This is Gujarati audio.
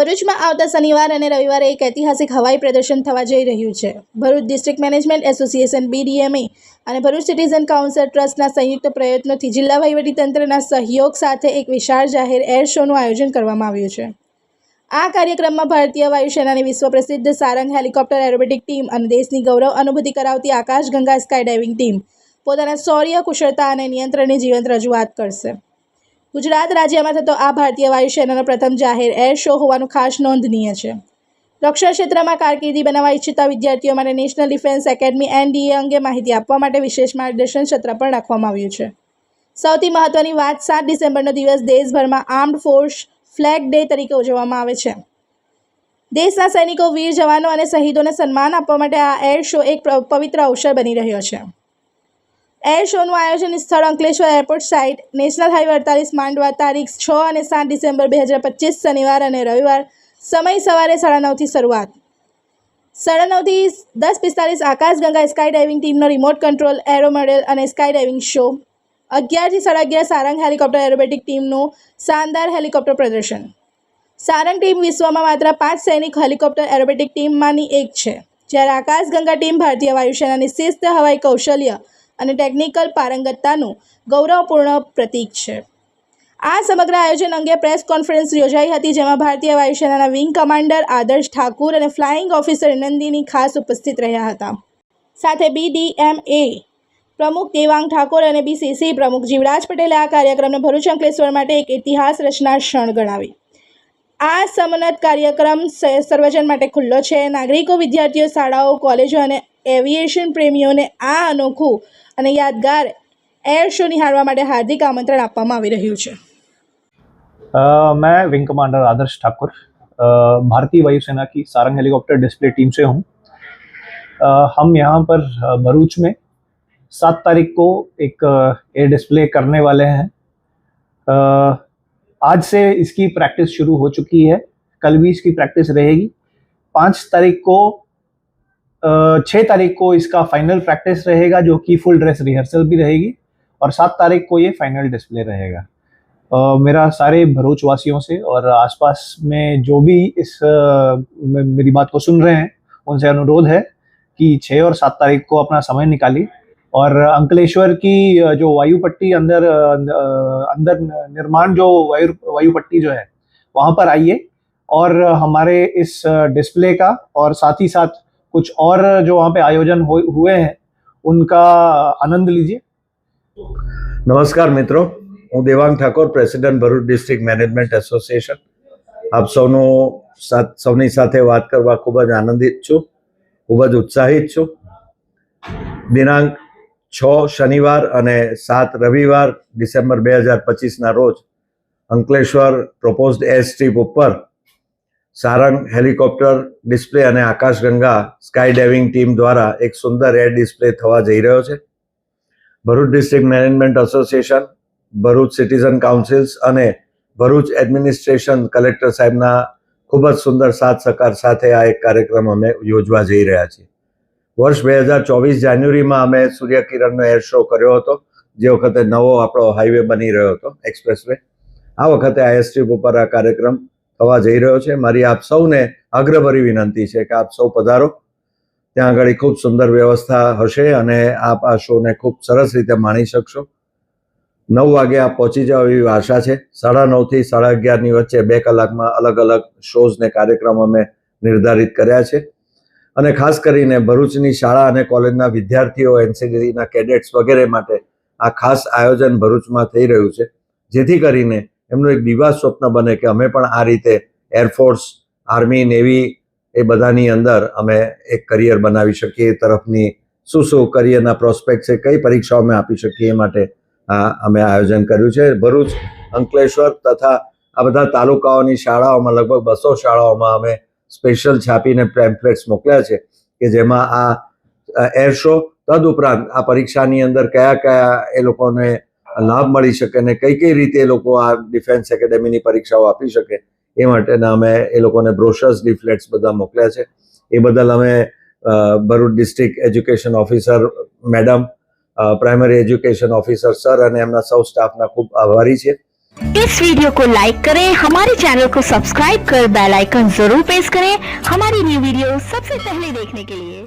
ભરૂચમાં આવતા શનિવાર અને રવિવારે એક ઐતિહાસિક હવાઈ પ્રદર્શન થવા જઈ રહ્યું છે. Bharuch district management association BDMA અને ભરૂચ સિટીઝન કાઉન્સિલ ટ્રસ્ટના સંયુક્ત પ્રયત્નોથી જિલ્લા વહીવટીતંત્રના સહયોગ સાથે એક વિશાળ જાહેર એર શોનું આયોજન કરવામાં આવ્યું છે. આ કાર્યક્રમમાં ભારતીય વાયુસેનાની વિશ્વ પ્રસિદ્ધ સારંગ હેલિકોપ્ટર એરોબેટિક ટીમ અને દેશની ગૌરવ અનુભૂતિ કરાવતી આકાશગંગા સ્કાય ડાઇવિંગ ટીમ પોતાના શૌર્ય, કુશળતા અને નિયંત્રણની જીવંત રજૂઆત કરશે. ગુજરાત રાજ્યમાં થતો આ ભારતીય વાયુસેનાનો પ્રથમ જાહેર એર શો હોવાનું ખાસ નોંધનીય છે. રક્ષણ ક્ષેત્રમાં કારકિર્દી બનાવવા ઈચ્છતા વિદ્યાર્થીઓ માટે નેશનલ ડિફેન્સ એકેડમી એનડીએ અંગે માહિતી આપવા માટે વિશેષ માર્ગદર્શન સત્ર પણ રાખવામાં આવ્યું છે. સૌથી મહત્વની વાત સાત ડિસેમ્બરનો દિવસ દેશભરમાં આર્મ્ડ ફોર્સ ફ્લેગ ડે તરીકે ઉજવવામાં આવે છે. દેશના સૈનિકો, વીર જવાનો અને શહીદોને સન્માન આપવા માટે આ એર શો એક પવિત્ર અવસર બની રહ્યો છે. એર શોનું આયોજન સ્થળ Ankleshwar airport site, national highway અડતાલીસ, માંડવા, તારીખ છ અને સાત ડિસેમ્બર બે હજાર પચીસ શનિવાર અને રવિવાર, સમય સવારે સાડા નવથી શરૂઆત. સાડા નવથી દસ પિસ્તાલીસ આકાશગંગા સ્કાય ડાઇવિંગ ટીમનો રિમોટ કંટ્રોલ, એરો મોડેલ અને સ્કાય ડાઇવિંગ શો. અગિયારથી સાડા અગિયાર સારંગ હેલિકોપ્ટર એરોબેટિક ટીમનું શાનદાર હેલિકોપ્ટર પ્રદર્શન. સારંગ ટીમ વિશ્વમાં માત્ર પાંચ સૈનિક હેલિકોપ્ટર એરોબેટિક ટીમમાંની એક છે, જ્યારે આકાશગંગા ટીમ ભારતીય વાયુસેનાની શિસ્ત, હવાઈ કૌશલ્ય અને ટેકનિકલ પારંગતતાનું ગૌરવપૂર્ણ પ્રતીક છે. આ સમગ્ર આયોજન અંગે પ્રેસ કોન્ફરન્સ યોજાઈ હતી, જેમાં ભારતીય વાયુસેનાના વિંગ કમાન્ડર આદર્શ ઠાકુર અને ફ્લાઇંગ ઓફિસર નંદીની ખાસ ઉપસ્થિત રહ્યા હતા. સાથે બીડીએમએ પ્રમુખ દેવાંગ ઠાકોર અને બીસીસી પ્રમુખ જીવરાજ પટેલે આ કાર્યક્રમને ભરૂચ અંકલેશ્વર માટે એક ઇતિહાસ રચના ક્ષણ ગણાવી. આ સમનત કાર્યક્રમ સર્વજન માટે ખુલ્લો છે. નાગરિકો, વિદ્યાર્થીઓ, શાળાઓ, કોલેજો અને એવિએશન પ્રેમીઓને આ અનોખું અને યાદગાર એર શો નિહાળવા માટે હાર્દિક આમંત્રણ આપવામાં આવી રહ્યું છે अ, मैं विंग कमांडर आदर्श ठाकुर अ, भारतीय वायुसेना की सारंग हेलीकॉप्टर डिस्प्ले टीम से हूँ अ, हम यहाँ पर अ, भरूच में सात तारीख को एक अ, एयर डिस्प्ले करने वाले हैं अ, आज से इसकी प्रैक्टिस शुरू हो चुकी है कल भी इसकी प्रैक्टिस रहेगी पाँच तारीख को अ, छः तारीख को इसका फाइनल प्रैक्टिस रहेगा जो कि फुल ड्रेस रिहर्सल भी रहेगी और सात तारीख को ये फाइनल डिस्प्ले रहेगा। अ, मेरा सारे भरूच वासियों से और आसपास में जो भी इस मे- मेरी बात को सुन रहे हैं उनसे अनुरोध है कि छः और सात तारीख को अपना समय निकालिए। और अंकलेश्वर की जो वायु पट्टी अंदर अंदर निर्माण जो वायु वायु पट्टी जो है वहाँ पर आइए। और हमारे इस डिस्प्ले का और साथ ही साथ कुछ और जो वहाँ पे आयोजन हो- हुए हैं उनका आनंद लीजिए નમસ્કાર મિત્રો હું Devang Thakor president Bharuch district management association આપ સૌનું સાથ સૌની સાથે વાત કરવા ખૂબ જ આનંદિત છું ખૂબ જ ઉત્સાહિત છું દિનાંક છ શનિવાર અને સાત રવિવાર ડિસેમ્બર બે હજાર પચીસના રોજ અંકલેશ્વર પ્રપોઝડ એર સ્ટ્રીપ ઉપર સારંગ હેલિકોપ્ટર ડિસ્પ્લે અને આકાશગંગા સ્કાય ડાઇવિંગ ટીમ દ્વારા એક સુંદર એર ડિસ્પ્લે થવા જઈ રહ્યો છે. Bharuch district management association, Bharuch citizen councils અને ભરૂચ એડમિનિસ્ટ્રેશન કલેક્ટર સાહેબના ખૂબ જ સુંદર સાથ સહકાર સાથે આ એક કાર્યક્રમ અમે યોજવા જઈ રહ્યા છીએ. વર્ષ બે હજાર ચોવીસ જાન્યુઆરીમાં અમે સૂર્યકિરણનો એર શો કર્યો હતો, જે વખતે નવો આપણો હાઈવે બની રહ્યો હતો એક્સપ્રેસ આ વખતે આઈએસટી ઉપર આ કાર્યક્રમ થવા જઈ રહ્યો છે. મારી આપ સૌને અગ્રભરી વિનંતી છે કે આપ સૌ પધારો. ત્યાં આગળ ખૂબ સુંદર વ્યવસ્થા હશે અને આપ આ શોને ખૂબ સરસ રીતે માણી શકશો. નવ વાગે આપ પહોંચી જાઓ એવી આશા છે. સાડા નવથી સાડા અગિયારની વચ્ચે બે કલાકમાં અલગ અલગ શોઝને કાર્યક્રમ અમે નિર્ધારિત કર્યા છે. અને ખાસ કરીને ભરૂચની શાળા અને કોલેજના વિદ્યાર્થીઓ, એનસીડીના કેડેટ્સ વગેરે માટે આ ખાસ આયોજન ભરૂચમાં થઈ રહ્યું છે. જેથી કરીને એમનું એક દિવાસ સ્વપ્ન બને કે અમે પણ આ રીતે એરફોર્સ આર્મી નેવી એ બધાની અંદર અમે એક કરિયર બનાવી શકીએ, એ તરફની શું શું કરિયરના પ્રોસ્પેક્ટ છે, કઈ પરીક્ષાઓ અમે આપી શકીએ એ માટે આ અમે આયોજન કર્યું છે. ભરૂચ, અંકલેશ્વર તથા આ બધા તાલુકાઓની શાળાઓમાં લગભગ બસો શાળાઓમાં અમે સ્પેશિયલ છાપીને પેમ્પલેટ્સ મોકલ્યા છે કે જેમાં આ એર શો તદ ઉપરાંત આ પરીક્ષાની અંદર કયા કયા એ લોકોને લાભ મળી શકે ને કઈ કઈ રીતે એ લોકો આ ડિફેન્સ એકેડેમીની પરીક્ષાઓ આપી શકે એ માટેના અમે એ લોકોને બ્રોશર્સ લિફલેટ્સ બધા મોકલ્યા છે એ બદલ અમે અ, Bharuch district education officer madam primary education officer sir અને એમના સૌ સ્ટાફના ખૂબ આભારી છે इस वीडियो को लाइक करें हमारे चैनल को सब्सक्राइब कर बेल आइकन जरूर प्रेस करें हमारी न्यू वीडियो सबसे पहले देखने के लिए